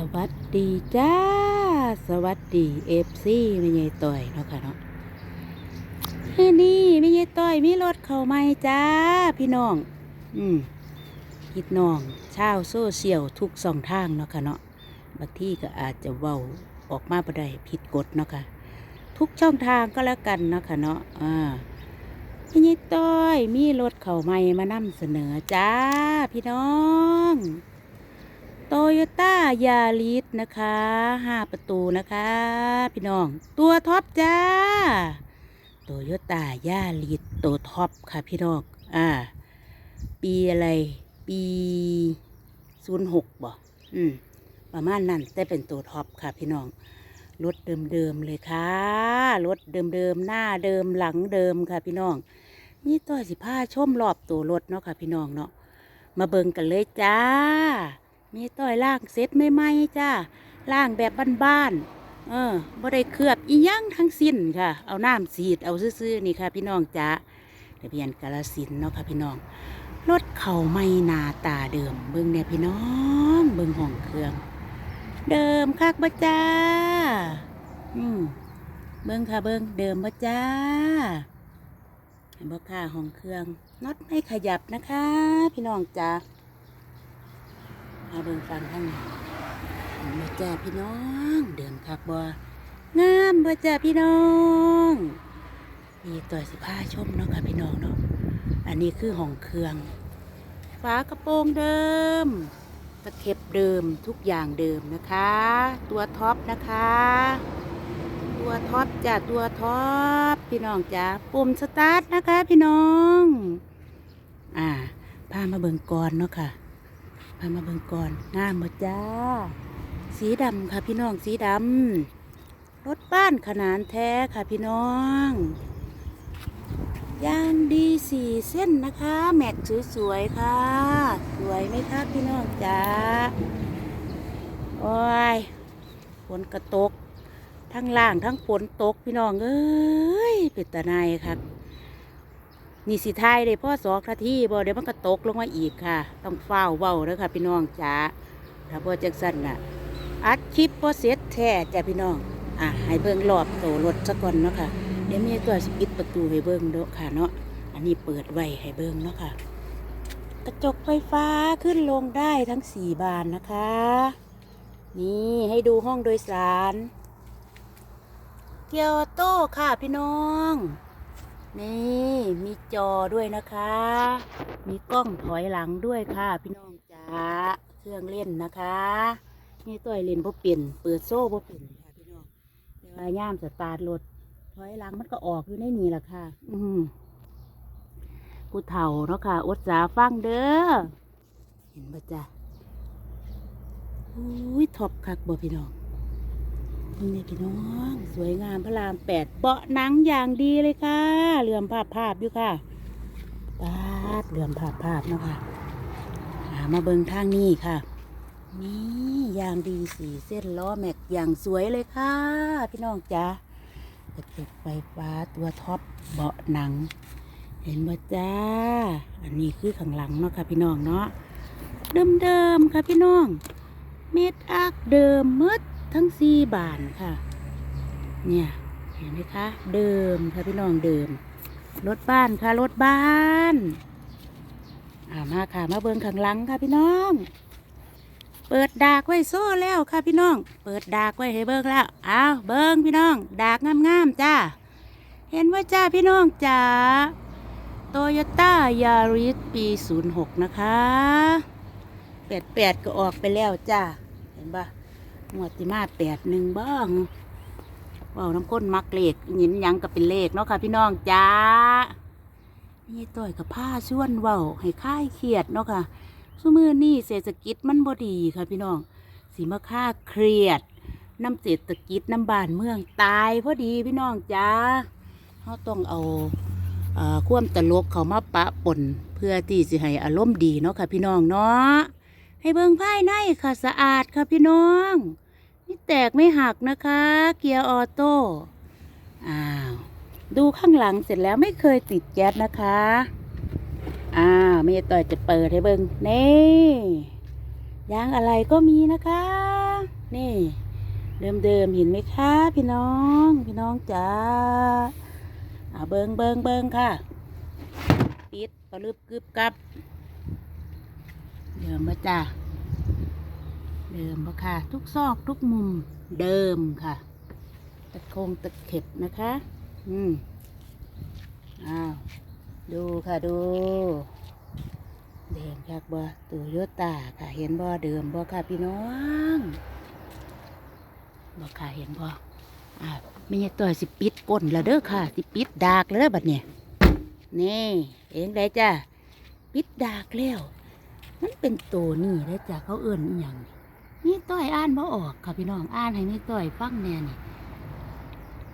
สวัสดีจ้า สวัสดีเอฟซีไม่ใหญ่ต่อยเนาะค่ะเนาะเฮ้ยนี่ไม่ใหญ่ต่อยมีรถเข้ามาจ้า พี่น้อง อืมพี่น้องชาวโซเชียลทุกสองทางเนาะค่ะเนาะบางที่ก็อาจจะเว้าออกมาบ่ได้ผิดกฎเนาะค่ะ ทุกช่องทางก็แล้วกันเนาะค่ะเนาะอ่าพี่ใหญ่ต้อยมีรถเข้ามามานํเสนอจ้า พี่น้อง โตโยต้ายาริสนะคะห้าประตูนะคะ พี่น้อง ตัวท็อปจ้าโตโยต้ายาริสตัวท็อปค่ะพี่น้อง อ่า ปีอะไร ปีศูนย์หกบ่อืม ประมาณนั้นแต่เป็นตัวท็อปค่ะพี่น้องรถเดิมๆเลยค่ะรถเดิมๆหน้าเดิมหลังเดิมค่ะพี่น้อง นี่ต่อสิผ้าชมรอบตัวรถเนาะค่ะพี่น้องเนาะมาเบิ่งกันเลยจ้า มีต้อยล่างเซ็ตไม่ไหมจ้าล่างแบบบ้านๆเออบ่ได้เคลือบอียังทั้งสิ้นค่ะ เอาน้ำสีดเอาซื่อๆนี่ค่ะ พี่น้องจ้าทะเบียนกาลสินเนาะค่ะพี่น้องรถเข่าไม่นาตาเดิมเบิ่งเนี่ยพี่น้องเบิ่งห้องเครื่อง เดิมคักบ่จ้าอืมเบิ่งค่ะเบิ่งเดิมบ่จ้าเห็นบ่ค่ะห้องเครื่องน็อตไม่ขยับนะคะ พี่น้องจ้า เอาเบิ่งฟังข้างในเห็นบ่จ้าพี่น้อง เดิมคักบ่งามบ่จ้าพี่น้องนี่ตัวสิผ้าชมเนาะค่ะพี่น้องเนาะอันนี้คือห้องเครื่องฝากระโปรงเดิมตะเข็บเดิมทุกอย่างเดิมนะคะ ตัวท็อปนะคะ ตัวท็อปจ้าตัวท็อปพี่น้องจ้าปุ่มสตาร์ทนะคะ พี่น้อง อ่าพามาเบิ่งก่อนเนาะค่ะ พามาเบิ่งก่อนงามบ่จ้า สีดำค่ะพี่น้องสีดำรถบ้านขนานแท้ค่ะพี่น้องยางดีสี่เส้นนะคะ แม็กสวยๆค่ะ สวยไหมคะพี่น้องจ้าโอ้ยฝนกระตก ทั้งล่างทั้งฝนตกพี่น้องเอ้ยเป็นตาในายค่ะ นี่สิไทายได้พ่อสองนาทีบ่เดี๋ยวมันก็ตกลงมาอีกค่ะ ต้องเฝ้าเว้าเด้อค่ะพี่น้องจ๋าถ้าบ่อจังสั่นน่ะ อัดคลิปบ่อเสร็จแท้จ้ะพี่น้อง อะให้เบิ่งรอบโตรถซะก่อนเนาะค่ะ เดี๋ยวมีตัวสปิดประตูให้เบิ่งเด้อค่ะเนาะ อันนี้เปิดไว้ให้เบิ่งเนาะค่ะ กระจกไฟฟ้าขึ้นลงได้ทั้งสี่บานนะคะ นี่ให้ดูห้องโดยสาร เกียวโต้ค่ะพี่น้อง นี่มีจอด้วยนะคะ มีกล้องถอยหลังด้วยค่ะ พี่น้องจ๋าเครื่องเล่นนะคะนี่ตัวเล่นบ่เปลี่ยนเปิดโซ่บ่เปลี่ยนค่ะพี่น้องแต่ว่าย่ามสตาร์ทรถถอยหลังมันก็ออกอยู่ในนี่แหละค่ะ อือผู้เฒ่าเนาะค่ะอดสาฟังเด้อเห็นบ่จ้ะอุ้ยท็อปคักบ่พี่น้อง นี่พี่น้อง สวยงามพระรามแปดเบาะหนังอย่างดีเลยค่ะเหลื่อมภาพภาพอยู่ค่ะปาดเหลื่อมภาพภาพเนาะค่ะหามาเบิงทางนี้ค่ะ นี่ยางดีสีเส้นล้อแม็กอย่างสวยเลยค่ะ พี่น้องจ้ากระจกไฟฟ้าตัวท็อปเบาะหนัง เห็นบ่จ้า อันนี้คือข้างหลังเนาะค่ะพี่น้องเนาะเดิมๆค่ะพี่น้อง เม็ดอักเดิมมืด ทั้งสี่บานค่ะ เนี่ยเห็นไหมคะ เดิมค่ะพี่น้องเดิมรถบ้านค่ะรถบ้านอามาค่ะมาเบิ้งข้างหลังค่ะพี่น้อง เปิดดากไว้โซ่แล้วค่ะพี่น้อง เปิดดากไว้ให้เบิ้งแล้วอ้าวเบิ้งพี่น้อง ดากงามๆจ้าเห็นว่าจ้าพี่น้องจ๋าโตโยต้ายาริสปี 06 นะคะ88ก็ออกไปแล้วจ้าเห็นปะ งวดที่มาแปดหนึ่งบ้างเว่าน้ำก้นมักเลขหยินยังก็เป็นเลขเนาะค่ะพี่น้องจ้านี่ต่อยกับผ้าชวนเว้าให้ค่ายเครียดเนาะค่ะสมือนี่เศรษฐกิจมันบ่ดีค่ะพี่น้องสีมาค่าเครียดน้ำเศรษฐกิจน้ำบานเมืองตายพอดีพี่น้องจ้าเขาต้องเอาอ่อความตลกเขามาปะปนเพื่อที่สิให้อารมณ์ดีเนาะค่ะพี่น้องเนาะให้เบิ่งภายในค่ะสะอาดค่ะพี่น้อง นี่แตกไม่หักนะคะ เกียร์ออโต้อ้าวดูข้างหลังเสร็จแล้วไม่เคยติดแก๊สนะคะอ้าวเมย์ต่อยจะเปิดให้เบิ่งนี่ยางอะไรก็มีนะคะ นี่เดิมเดิมๆเห็นไหมคะ พี่น้อง พี่น้องจ้าอ่าเบิงเบิงเบิงค่ะปิดปลึบกึบกับ เดิมมาจ้า เดิมบ่ค่ะ ทุกซอกทุกมุมเดิมค่ะ ตะโคงตะเข็บนะคะ อืมอ้าวดูค่ะดูเดิมจากบ่ตูโยต้าค่ะ เห็นบ่เดิมบ่ค่ะพี่น้องบ่ค่ะเห็นบ่อ่าไม่ใช่ตัวสิปิดก้นแล้วเด้อค่ะ สิปิดดากแล้วเด้อบัดเนี่ยนี่เองได้จ้ะปิดดากแล้ว มันเป็นตัวนี่ได้จ้ะเขาเอื่นอย่าง นี่ต้อยอ่านบ่ออกค่ะพี่น้องอ่านให้นี่ต้อยฟังแน่นี่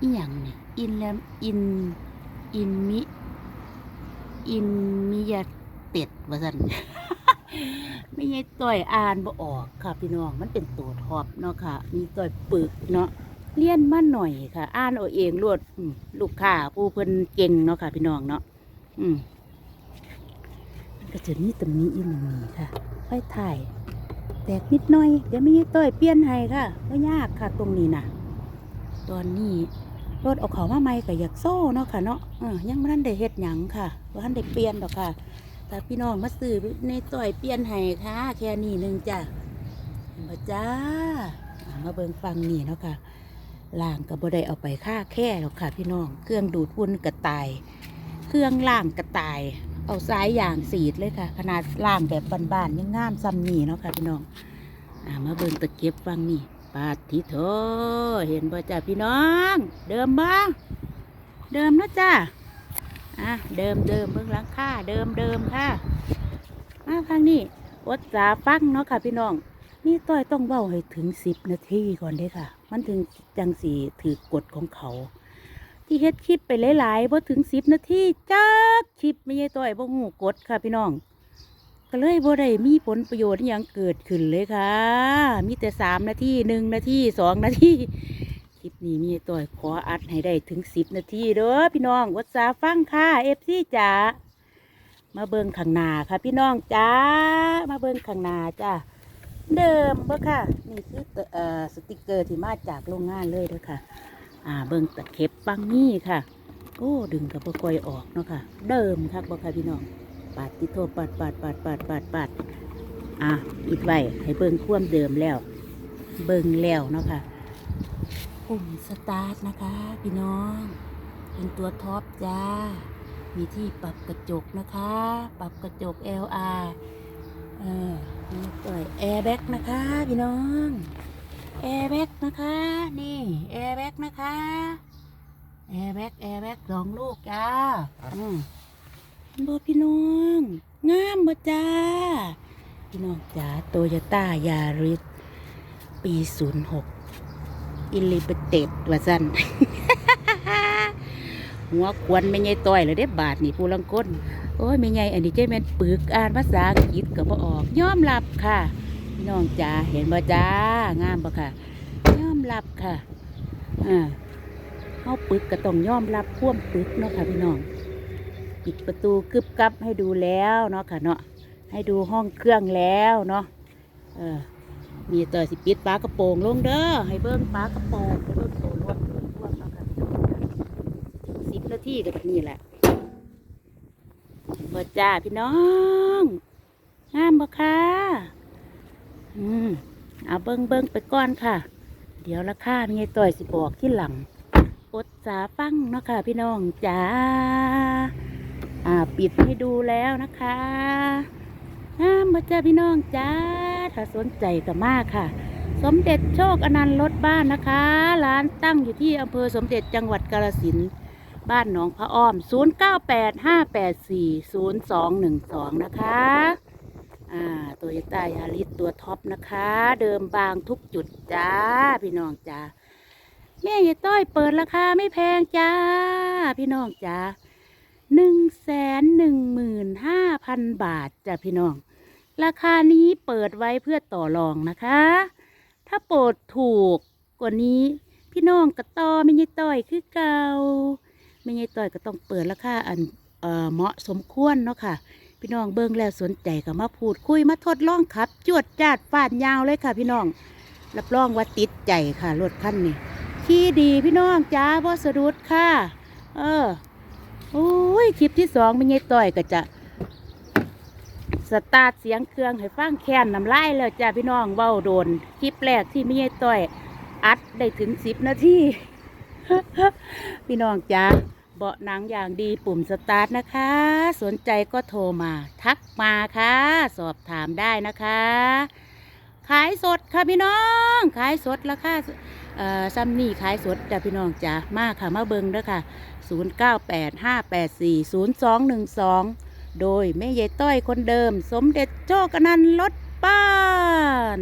อีหยังนี่อินแล้วอินอินมิอินมิยาเต็ดว่าสันไม่ใช่ต่อยอ่านบ่ออกค่ะพี่น้องมันเป็นตัวทอบเนาะค่ะ มีต่อยปึกเนาะเลี้ยนมาหน่อยค่ะ อ่านเอาเองรวดลูกค้าผู้เพิ่นเก่งเนาะค่ะพี่น้องเนาะอืมมันก็จะมีตำหนี้อีหนึ่งค่ะไฟถ่าย ตกนิดหน่อย เดี๋ยวไม่ใช่ต่อยเปลี่ยนให้ค่ะไม่ยากค่ะตรงนี้นะตอนนี้รถเอาเขามาใหม่ก็อยากโซ่เนาะค่ะเนาะยังไม่ทันได้เฮ็ดหยังค่ะว่าทันได้เปลี่ยนดอกค่ะแต่พี่น้องมาซื้อในต่อยเปลี่ยนให้ค่ะ แค่นี้หนึ่งจ้ะเห็นบ่จ้า มาเบิ่งฟังนี่เนาะค่ะล่างก็บ่ได้เอาไปค่าแค่หรอกค่ะ พี่น้อง เครื่องดูดฝุ่นกระต่าย เครื่องล่างกระต่าย เอาสายยางสีดเลยค่ะ ขนาดล่างแบบบานๆยังงามซ้ำนี่เนาะค่ะพี่น้องอามาเบิ่งตะเก็บฟังนี่ปาทิโถเห็นบ่จ้าพี่น้อง เดิมบ้างเดิมนะจ้าอะเดิมเดิมเบิ่งหลังค่าเดิมเดิมค่ะมาฟังนี่อดสาฟังเนาะค่ะพี่น้อง นี่ต้อยต้องเบ้าให้ถึงสิบนาทีก่อนเด้ค่ะ มันถึงจังสีถือกฎของเขา ที่เฮ็ดคลิปไปหลายๆพอถึงสิบนาทีจักคลิปไม่ใช่ต้อยบ่หูกฎค่ะพี่น้อง ก็เลยบ่ได้มีผลประโยชน์อย่างเกิดขึ้นเลยค่ะ มีแต่สามนาทีหนึ่งนาทีสองนาทีคลิปนี้มีต่อยขออัดให้ได้ถึงสิบนาทีเด้อพี่น้องวัดสาฟังค่ะเอฟซีจ๋ามาเบิ่งข้างหน้าค่ะ พี่น้องจ้ามาเบิ่งข้างหน้าจ้าเดิมบ่ค่ะ นี่คือเอ่อสติกเกอร์ที่มาจากโรงงานเลยเด้อค่ะ อ่าเบิ่งตะเข็บปังนี่ค่ะ โอ้ดึงกับบ่ค่อยออกเนาะค่ะ เดิมครับบ่ค่ะพี่น้องปาดติโทปาดปาดปาดปาดปาดปาดอะอีกไว้ให้เบิ่งความเดิมแล้ว เบิ่งแล้วเนาะค่ะปุ่มสตาร์ทนะคะ พี่น้อง เป็นตัวท็อปจ้า มีที่ปรับกระจกนะคะ ปรับกระจก LR เออนี่ต่อยแอร์แบ็กนะคะ พี่น้อง แอร์แบ็กนะคะ นี่แอร์แบ็กนะคะแอร์แบ็กแอร์แบ็กสองลูกจ้าอืมบ่พี่น้องงามบ่จ้า พี่น้องจ๋าโตโยต้ายาริสปี06อิลิเบเต็ดว่าสั่นหัวควนไม่ใหญ่ต้อยเลยเด้บาทนี่ผู้ลังก้นโอ้ยไม่ใหญ่อันนี้เจ้แม่นปึกอ่านภาษาอังกฤษก็บ่ออกยอมรับค่ะ พี่น้องจ๋าเห็นบ่จ้างามบ่ค่ะยอมรับค่ะอ่าเฮาปึกก็ต้องยอมรับควมปึกเนาะค่ะพี่น้องปิดประตูกึบกับให้ดูแล้วเนาะค่ะเนาะให้ดูห้องเครื่องแล้วเนาะเออมีต่อสิปิดฝากระโปรงลงเด้อให้เบิ้งฝากระโปรงเบิ้งตัวรถรถรถเนาะค่ะสิบนาทีก็แบบนี้แหละเบิดจ้าพี่น้องงามบ่ค่ะ อืมเอาเบิ้งเบิ้งไปก่อนค่ะ เดี๋ยวราคามีไงต่อยสิบอกที่หลังอดสาฟังเนาะค่ะพี่น้องจ้าอ่าปิดให้ดูแล้วนะคะงามมาจ้าพี่น้องจ้าถ้าสนใจก็มากค่ะ สมเด็จโชคอนันต์รถบ้านนะคะ ร้านตั้งอยู่ที่อำเภอสมเด็จจังหวัดกาฬสินธุ์บ้านหนองพระอ้อม 0985840212 นะคะ อ่าโตโยต้ายาริสตัวท็อปนะคะ เดิมบางทุกจุดจ้า พี่น้องจ้าแม่ยายต้อยเปิดราคาไม่แพงจ้า พี่น้องจ้าหนึ่งแสนหนึ่งหมื่นห้าพันบาทจ้ะพี่น้อง ราคานี้เปิดไว้เพื่อต่อรองนะคะ ถ้าโปรดถูกกว่านี้ พี่น้องก็ต่อไม่ยายต้อยคือเก่าไม่ยายต้อยก็ต้องเปิดราคาอันเออเหมาะสมควรเนาะค่ะ พี่น้องเบิ่งแล้วสนใจก็มาพูดคุยมาทดลองขับ จวดจาดฟาดยาวเลยค่ะ พี่น้อง รับรองว่าติดใจค่ะรถคันนี้ขี่ดีพี่น้องจ้าบ่สะดุดค่ะ เออโอ้ยคลิปที่สองไม่ไงต่อยก็จะสตาร์ทเสียงเครื่องให้ฟังแค้นน้ำลายแล้วจ้าพี่น้องเว้าโดน คลิปแรกที่ไม่ไงต่อย อัดได้ถึงสิบนาทีพี่น้องจ้า เบาะหนังอย่างดีปุ่มสตาร์ทนะคะ สนใจก็โทรมา ทักมาค่ะ สอบถามได้นะคะ ขายสดค่ะพี่น้อง ขายสดราคาซัมนี่ขายสดจ้ะพี่น้องจ้ามาค่ะมาเบิงเด้อค่ะ 0985840212 โดยแม่ยายต้อยคนเดิม สมเด็จโชคนันรถบ้าน